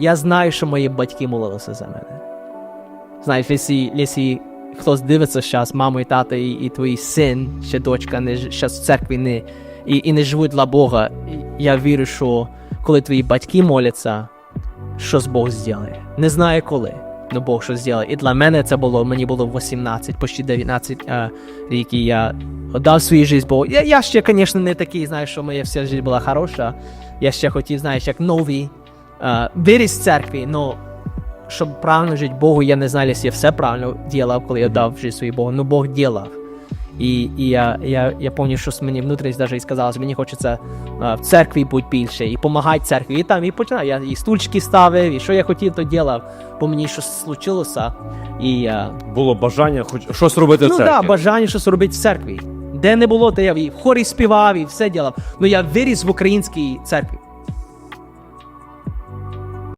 Я знаю, що мої батьки молилися за мене. Знаєш, якщо, хтось дивиться зараз, мамо і тато, і, і твій син, ще дочка, не зараз в церкві не, і, і не живуть для Бога, я вірю, що коли твої батьки моляться, щось Бог зробить. Не знаю коли, але Бог щось зробить. І для мене це було, мені було 18, почти 19 е, років, я дав свою життя Богу. Я, я ще, звісно, не такий, знаєш, що моя вся життя була хороша. Я ще хотів, знаєш, як новий, виріс в церкві, але щоб правильно жити Богу, я не знаю, якщо я все правильно ділав, коли я дав життя своїй Богу, але Бог ділав. І, і я, я, я пам'ятаю, що мені внутрішньо навіть і сказали, що мені хочеться е, в церкві бути більше, і допомагати церкві. І там і починав. Я і стульчики ставив, і що я хотів, то ділав, бо мені щось случилося. І е, Було бажання хоч щось робити в ну церкві. да, бажання щось робити в церкві. Де не було, то я і в хорі співав, і все ділав. Ну я виріс в українській церкві.